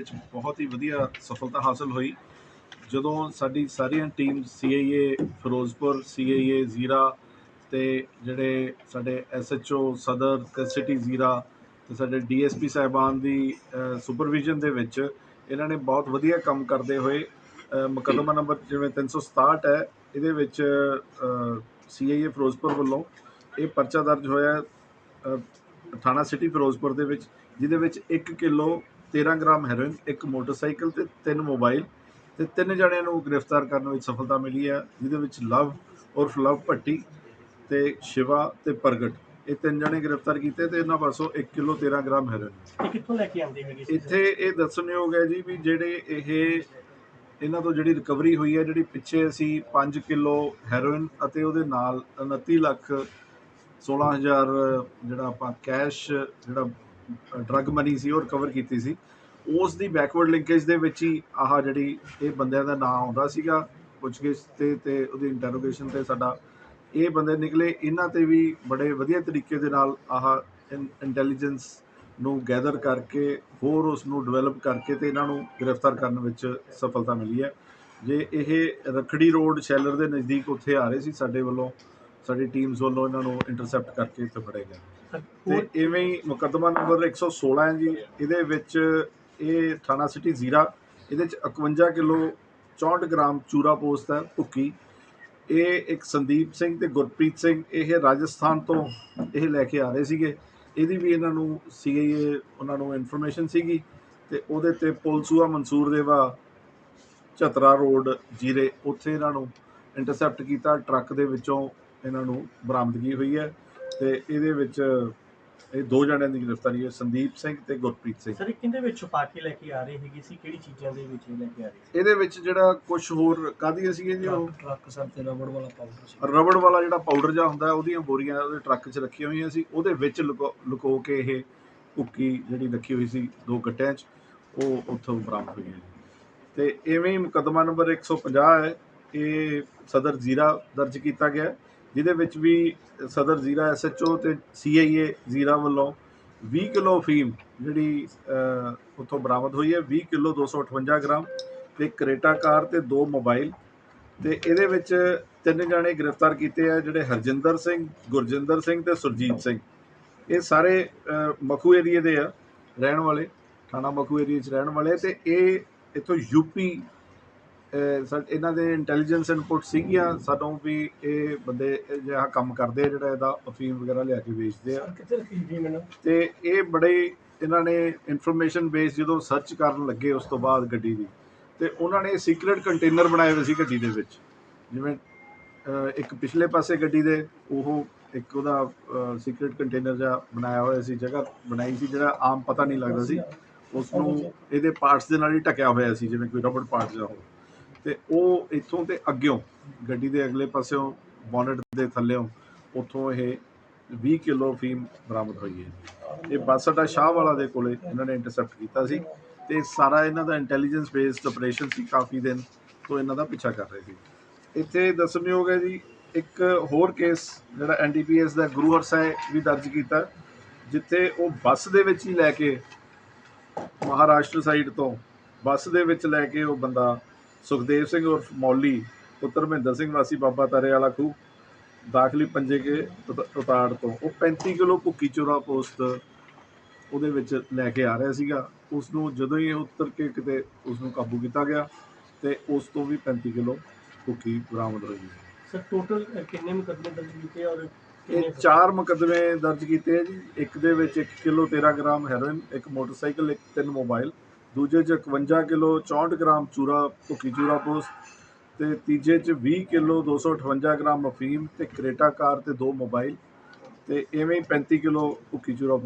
ਵਿੱਚ ਬਹੁਤ ਹੀ ਵਧੀਆ ਸਫਲਤਾ ਹਾਸਲ ਹੋਈ। ਜਦੋਂ ਸਾਡੀ ਸਾਰੀਆਂ team CIA Ferozepur CIA Zira ਤੇ ਜਿਹੜੇ ਸਾਡੇ ਐਸਐਚਓ ਸਦਰ ਤੇ ਸਿਟੀ ਜ਼ੀਰਾ ਤੇ ਸਾਡੇ ਡੀਐਸਪੀ ਸਾਹਿਬਾਨ ਦੀ ਸੁਪਰਵਿਜ਼ਨ ਦੇ ਵਿੱਚ ਇਹਨਾਂ ਨੇ ਬਹੁਤ ਵਧੀਆ ਕੰਮ ਕਰਦੇ ਹੋਏ ਅ, ਮੁਕੱਦਮਾ ਨੰਬਰ ਜਿਵੇਂ 367 ਹੈ ਇਹਦੇ ਵਿੱਚ ਸੀਆਈਏ ਫਿਰੋਜ਼ਪੁਰ ਵੱਲੋਂ ਇਹ ਪਰਚਾ ਦਰਜ ਹੋਇਆ ਥਾਣਾ ਸਿਟੀ ਫਿਰੋਜ਼ਪੁਰ ਦੇ ਵਿੱਚ ਜਿਹਦੇ ਵਿੱਚ 1 ਕਿਲੋ 13 ਗ੍ਰਾਮ ਹੈਰੋਇਨ ਇੱਕ ਮੋਟਰਸਾਈਕਲ ਤੇ ਤਿੰਨ ਮੋਬਾਈਲ ਤੇ ਤਿੰਨ ਜਣਿਆਂ ਨੂੰ ਗ੍ਰਿਫਤਾਰ ਕਰਨ ਵਿੱਚ ਸਫਲਤਾ ਮਿਲੀ ਹੈ ਜਿਹਦੇ ਵਿੱਚ ਲਵ ਉਰਫ ਲਵ ਭੱਟੀ ਤੇ ਸ਼ਿਵਾ ਤੇ ਪ੍ਰਗਟ। ਇਹ ਤਿੰਨ ਜਣੇ ਗ੍ਰਿਫਤਾਰ ਕੀਤੇ ਤੇ ਇਹਨਾਂ ਪਾਸੋਂ 1 ਕਿਲੋ 13 ਗ੍ਰਾਮ ਹੈਰੋਇਨ। ਇਹ ਕਿੱਥੋਂ ਲੈ ਕੇ ਆਉਂਦੇ ਹੈਗੇ ਇੱਥੇ ਇਹ ਦੱਸਣਯੋਗ ਹੈ ਜੀ ਵੀ ਜਿਹੜੇ ਇਹ ਇਹਨਾਂ ਤੋਂ ਜਿਹੜੀ ਰਿਕਵਰੀ ਹੋਈ ਹੈ ਜਿਹੜੀ ਪਿੱਛੇ ਅਸੀਂ 5 ਕਿਲੋ ਹੈਰੋਇਨ ਅਤੇ ਉਹਦੇ ਨਾਲ 29 ਲੱਖ 16000 ਜਿਹੜਾ ਆਪਾਂ ਕੈਸ਼ ਜਿਹੜਾ ਡਰੱਗ ਮਨੀ ਸੀ, ਉਹ ਰਿਕਵਰ ਕੀਤੀ ਸੀ। ਉਸ ਦੀ ਬੈਕਵਰਡ ਲਿੰਕੇਜ ਦੇ ਵਿੱਚ ਹੀ ਆਹ ਜਿਹੜੀ ਇਹ ਬੰਦਿਆਂ ਦਾ ਨਾਮ ਆਉਂਦਾ ਸੀਗਾ, ਪੁੱਛਗਿੱਛ ਤੇ ਤੇ ਉਹਦੀ ਇੰਟਰੋਗੇਸ਼ਨ ਤੇ ਸਾਡਾ। ਇਹ ਬੰਦੇ ਨਿਕਲੇ, ਇਹਨਾਂ ਤੇ ਵੀ ਬੜੇ ਵਧੀਆ ਤਰੀਕੇ ਦੇ ਨਾਲ ਆਹ ਇੰਟੈਲੀਜੈਂਸ ਨੂੰ ਗੈਦਰ ਕਰਕੇ, ਹੋਰ ਉਸ ਨੂੰ ਡਿਵੈਲਪ ਕਰਕੇ ਤੇ ਇਹਨਾਂ ਨੂੰ ਗ੍ਰਿਫਤਾਰ ਕਰਨ ਵਿੱਚ ਸਫਲਤਾ ਮਿਲੀ ਹੈ। ਜੇ ਇਹ ਰਖੜੀ ਰੋਡ ਸ਼ੈਲਰ ਦੇ ਨਜ਼ਦੀਕ ਉੱਥੇ ਆ ਰਹੇ ਸੀ, ਸਾਡੇ ਵੱਲੋਂ, ਸਾਡੀ ਟੀਮਸ ਵੱਲੋਂ ਇਹਨਾਂ ਨੂੰ ਇੰਟਰਸੈਪਟ ਕਰਕੇ ਇੱਥੇ ਫੜੇ ਗਏ ਤੇ ਇਵੇਂ ਹੀ ਮੁਕੱਦਮਾ ਨੰਬਰ 116 ਹੈ ਜੀ। ਇਹਦੇ ਵਿੱਚ ਇਹ ਥਾਣਾ ਸਿਟੀ ਜ਼ੀਰਾ ਇਹਦੇ ਚ 51 ਕਿਲੋ 64 ਗ੍ਰਾਮ ਚੂਰਾ ਪੋਸਟ ਹੈ ਭੁੱਕੀ। ਇਹ ਇੱਕ ਸੰਦੀਪ ਸਿੰਘ ਤੇ ਗੁਰਪ੍ਰੀਤ ਸਿੰਘ ਇਹ ਰਾਜਸਥਾਨ ਤੋਂ ਇਹ ਲੈ ਕੇ ਆ ਰਹੇ ਸੀਗੇ। ਇਹਦੀ ਵੀ ਇਹਨਾਂ ਨੂੰ ਸੀਆਈਏ ਉਹਨਾਂ ਨੂੰ ਇਨਫੋਰਮੇਸ਼ਨ ਸੀਗੀ ਤੇ ਉਹਦੇ ਤੇ ਪੁਲਸੂਆ ਮਨਸੂਰ ਦੇਵਾ ਚਤਰਾ ਰੋਡ ਜੀਰੇ ਉੱਥੇ ਇਹਨਾਂ ਨੂੰ ਇੰਟਰਸੈਪਟ ਕੀਤਾ। ਟਰੱਕ ਦੇ ਵਿੱਚੋਂ ਇਹਨਾਂ ਨੂੰ ਬਰਾਮਦਗੀ ਹੋਈ ਹੈ। ਤੇ ਇਹਦੇ ਵਿੱਚ ਇਹ ਦੋ ਜਣਿਆਂ ਦੀ ਗ੍ਰਿਫਤਾਰੀ ਹੈ ਸੰਦੀਪ ਸਿੰਘ ਤੇ ਗੁਰਪ੍ਰੀਤ ਸਿੰਘ। ਸਰ ਇਹ ਕਿੰਦੇ ਵਿੱਚ ਛੁਪਾ ਕੇ ਲੈ ਕੇ ਆ ਰਹੇ ਹੈਗੇ ਸੀ? ਕਿਹੜੀ ਚੀਜ਼ਾਂ ਦੇ ਵਿੱਚ ਇਹ ਲੈ ਕੇ ਆ ਰਹੇ ਇਹਦੇ ਵਿੱਚ ਜਿਹੜਾ ਕੁਝ ਹੋਰ ਕਾਹਦੀਆਂ ਸੀਗੀਆਂ ਜੀ ਉਹ? ਟਰੱਕ ਸਰ ਤੇ ਰਬੜ ਵਾਲਾ ਪਾਊਡਰ ਸੀ ਰਬੜ ਵਾਲਾ ਜਿਹੜਾ ਪਾਊਡਰ ਜਿਹਾ ਹੁੰਦਾ ਉਹਦੀਆਂ ਬੋਰੀਆਂ ਉਹਦੇ ਟਰੱਕ 'ਚ ਰੱਖੀਆਂ ਹੋਈਆਂ ਸੀ। ਉਹਦੇ ਵਿੱਚ ਲੁਕੋ ਲੁਕੋ ਕੇ ਇਹ ਭੁੱਕੀ ਜਿਹੜੀ ਰੱਖੀ ਹੋਈ ਸੀ ਦੋ ਗੱਟਿਆਂ 'ਚ ਉਹ ਉੱਥੋਂ ਬਰਾਮਦ ਹੋਈ ਹੈ ਤੇ ਐਵੇਂ ਹੀ ਮੁਕੱਦਮਾ ਨੰਬਰ 150 ਹੈ। ਇਹ ਸਦਰ ਜ਼ੀਰਾ ਦਰਜ ਕੀਤਾ ਗਿਆ ਹੈ, ਜਿਹਦੇ ਵਿੱਚ ਵੀ ਸਦਰ ਜ਼ੀਰਾ ਐਸਐਚਓ ਤੇ ਸੀਆਈਏ ਜ਼ੀਰਾ ਵੱਲੋਂ 20 ਕਿਲੋ ਫੀਮ ਜਿਹੜੀ ਉੱਥੋਂ ਬਰਾਮਦ ਹੋਈ ਹੈ 20 ਕਿਲੋ 258 ਗ੍ਰਾਮ ਤੇ ਕਰੇਟਾ ਕਾਰ ਤੇ ਦੋ ਮੋਬਾਈਲ ਤੇ ਇਹਦੇ ਵਿੱਚ ਤਿੰਨ ਜਣੇ ਗ੍ਰਿਫਤਾਰ ਕੀਤੇ ਆ ਜਿਹੜੇ ਹਰਜਿੰਦਰ ਸਿੰਘ ਗੁਰਜਿੰਦਰ ਸਿੰਘ ਤੇ ਸੁਰਜੀਤ ਸਿੰਘ। ਇਹ ਸਾਰੇ ਮਖੂ ਏਰੀਏ ਦੇ ਆ ਰਹਿਣ ਵਾਲੇ ਥਾਣਾ ਮਖੂ ਏਰੀਏ 'ਚ ਰਹਿਣ ਵਾਲੇ ਤੇ ਇਹ ਇੱਥੋਂ ਯੂਪੀ ਅਹ, ਇਹਨਾਂ ਦੇ ਇੰਟੈਲੀਜੈਂਸ ਇਨਪੁਟ ਸੀਗੀਆਂ ਸਾਨੂੰ ਵੀ ਇਹ ਬੰਦੇ ਇਹ ਜਿਹਾ ਕੰਮ ਕਰਦੇ ਆ ਜਿਹੜਾ ਇਹਦਾ ਅਫੀਮ ਵਗੈਰਾ ਲਿਆ ਕੇ ਵੇਚਦੇ ਆ। ਤੇ ਇਹ ਬੜੇ ਇਹਨਾਂ ਨੇ ਇਨਫੋਰਮੇਸ਼ਨ ਬੇਸ ਜਦੋਂ ਸਰਚ ਕਰਨ ਲੱਗੇ ਉਸ ਤੋਂ ਬਾਅਦ ਗੱਡੀ ਦੀ ਤੇ ਉਹਨਾਂ ਨੇ ਸੀਕ੍ਰੀਟ ਕੰਟੇਨਰ ਬਣਾਏ ਹੋਏ ਸੀ ਗੱਡੀ ਦੇ ਵਿੱਚ। ਜਿਵੇਂ ਇੱਕ ਪਿਛਲੇ ਪਾਸੇ ਗੱਡੀ ਦੇ ਉਹ ਇੱਕ ਉਹਦਾ ਸੀਕ੍ਰੀਟ ਕੰਟੇਨਰ ਜਿਹਾ ਬਣਾਇਆ ਹੋਇਆ ਸੀ ਜਗ੍ਹਾ ਬਣਾਈ ਸੀ ਜਿਹੜਾ ਆਮ ਪਤਾ ਨਹੀਂ ਲੱਗਦਾ ਸੀ। ਉਸ ਨੂੰ ਇਹਦੇ ਪਾਰਟਸ ਦੇ ਨਾਲ ਹੀ ਢਕਿਆ ਹੋਇਆ ਸੀ ਜਿਵੇਂ ਕੋਈ ਰਬੜ ਪਾਰਟ ਜਿਹਾ ਹੋਵੇ ਤੇ ਉਹ ਇੱਥੋਂ ਤੇ ਅੱਗਿਓਂ, ਗੱਡੀ ਦੇ ਅਗਲੇ ਪਾਸਿਓਂ ਬੋਨਟ ਦੇ ਥੱਲੇੋਂ ਉੱਥੋਂ ਇਹ 20 ਕਿਲੋ ਫੀਮ ਬਰਾਮਦ ਹੋਈ ਹੈ। ਇਹ ਬੱਸ ਅੱਡਾ ਸ਼ਾਹ ਵਾਲਾ ਦੇ ਕੋਲੇ ਇਹਨਾਂ ਨੇ ਇੰਟਰਸੈਪਟ ਕੀਤਾ ਸੀ ਤੇ ਸਾਰਾ ਇਹਨਾਂ ਦਾ ਇੰਟੈਲੀਜੈਂਸ ਬੇਸਡ ਆਪਰੇਸ਼ਨ ਸੀ ਕਾਫੀ ਦਿਨ ਤੋਂ ਇਹਨਾਂ ਦਾ ਪਿੱਛਾ ਕਰ ਰਹੇ ਸੀ। ਇੱਥੇ ਦੱਸਣਯੋਗ ਹੈ ਜੀ, ਇੱਕ ਹੋਰ ਕੇਸ ਜਿਹੜਾ ਐਨਡੀਪੀਐਸ ਦਾ ਗੁਰੂ ਹਰਸਾਏ ਵੀ ਦਰਜ ਕੀਤਾ, ਜਿੱਥੇ ਉਹ ਬੱਸ ਦੇ ਵਿੱਚ ਹੀ ਲੈ ਕੇ ਮਹਾਰਾਸ਼ਟਰ ਸਾਈਡ ਤੋਂ ਬੱਸ ਦੇ ਵਿੱਚ ਲੈ ਕੇ ਉਹ ਬੰਦਾ ਸੁਖਦੇਵ ਸਿੰਘ ਉਰਫ ਮੌਲੀ ਪੁੱਤਰ ਮਹਿੰਦਰ ਸਿੰਘ ਵਾਸੀ ਬਾਬਾ ਤਾਰੇ ਵਾਲਾ ਖੂਹ ਦਾਖਲੀ ਪੰਜੇ ਕੇ ਉਤ- ਉਤਾੜ ਤੋਂ। ਉਹ 35 ਕਿਲੋ ਭੁੱਕੀ ਚੋਰਾ ਪੋਸਟ ਉਹਦੇ ਵਿੱਚ ਲੈ ਕੇ ਆ ਰਿਹਾ ਸੀਗਾ। ਉਸ ਨੂੰ ਜਦੋਂ ਹੀ ਉਤਰ ਕੇ ਕਿਤੇ ਉਸ ਨੂੰ ਕਾਬੂ ਕੀਤਾ ਗਿਆ ਤੇ ਉਸ ਤੋਂ ਵੀ 35 ਕਿਲੋ ਭੁੱਕੀ ਬਰਾਮਦ ਹੋਈ। ਸਰ ਟੋਟਲ ਕਿੰਨੇ ਮੁਕੱਦਮੇ ਦਰਜ ਕੀਤੇ ਔਰ ਇਹ ਚਾਰ ਮੁਕੱਦਮੇ ਦਰਜ ਕੀਤੇ ਜੀ। ਇੱਕ ਦੇ ਵਿੱਚ 1 ਕਿਲੋ 13 ਗ੍ਰਾਮ ਹੈਰੋਇਨ ਇੱਕ ਮੋਟਰਸਾਈਕਲ ਇੱਕ ਤਿੰਨ ਮੋਬਾਈਲ। ਦੂਜੇ 'ਚ 51 ਕਿਲੋ 64 ਗ੍ਰਾਮ ਚੂਰਾ ਭੁੱਕੀ ਚੂਰਾ ਪੋਸਟ ਤੇ ਤੀਜੇ 'ਚ 20 ਕਿਲੋ 258 ਗ੍ਰਾਮ ਅਫੀਮ ਤੇ ਕਰੇਟਾ ਕਾਰ ਤੇ ਦੋ ਮੋਬਾਈਲ ਤੇ ਐਵੇਂ ਹੀ 35 ਕਿਲੋ ਭੁੱਕੀ ਚੂਰਾ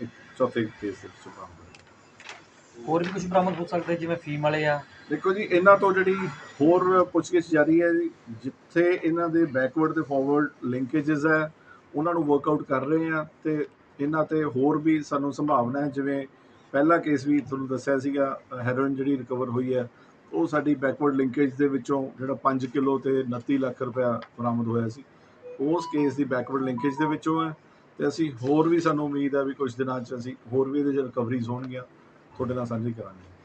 ਇੱਕ ਚੌਥੇ ਕੇਸ ਵਿੱਚ ਬਰਾਮਦ ਹੋਇਆ। ਹੋਰ ਵੀ ਕੁਝ ਬਰਾਮਦ ਹੋ ਸਕਦਾ ਜਿਵੇਂ ਫੀਮ ਵਾਲੇ ਆ ਦੇਖੋ ਜੀ ਇਹਨਾਂ ਤੋਂ ਜਿਹੜੀ ਹੋਰ ਪੁੱਛਗਿੱਛ ਜਾਰੀ ਹੈ ਜੀ ਜਿੱਥੇ ਇਹਨਾਂ ਦੇ ਬੈਕਵਰਡ ਤੇ ਫਾਰਵਰਡ ਲਿੰਕੇजेस ਹੈ ਉਹਨਾਂ ਨੂੰ ਵਰਕਆਊਟ ਕਰ ਰਹੇ ਆ ਤੇ ਇਹਨਾਂ ਤੇ ਹੋਰ ਵੀ ਸਾਨੂੰ ਸੰਭਾਵਨਾ ਹੈ ਜਿਵੇਂ ਪਹਿਲਾ ਕੇਸ ਵੀ ਤੁਹਾਨੂੰ ਦੱਸਿਆ ਸੀਗਾ ਹੈਰੋਇਨ ਜਿਹੜੀ ਰਿਕਵਰ ਹੋਈ ਹੈ, ਉਹ ਸਾਡੀ ਬੈਕਵਰਡ ਲਿੰਕੇਜ ਦੇ ਵਿੱਚੋਂ ਜਿਹੜਾ 5 ਕਿਲੋ ਤੇ 29 ਲੱਖ ਰੁਪਇਆ ਬਰਾਮਦ ਹੋਇਆ ਸੀ। ਉਸ ਕੇਸ ਦੀ ਬੈਕਵਰਡ ਲਿੰਕੇਜ ਦੇ ਵਿੱਚੋਂ ਹੈ ਤੇ ਅਸੀਂ ਹੋਰ ਵੀ ਸਾਨੂੰ ਉਮੀਦ ਹੈ ਵੀ ਕੁਝ ਦਿਨਾਂ 'ਚ ਅਸੀਂ ਹੋਰ ਵੀ ਇਹਦੇ 'ਚ ਰਿਕਵਰੀਜ਼ ਹੋਣਗੀਆਂ। ਤੁਹਾਡੇ ਨਾਲ ਸਾਂਝੀ ਕਰਾਂਗੇ।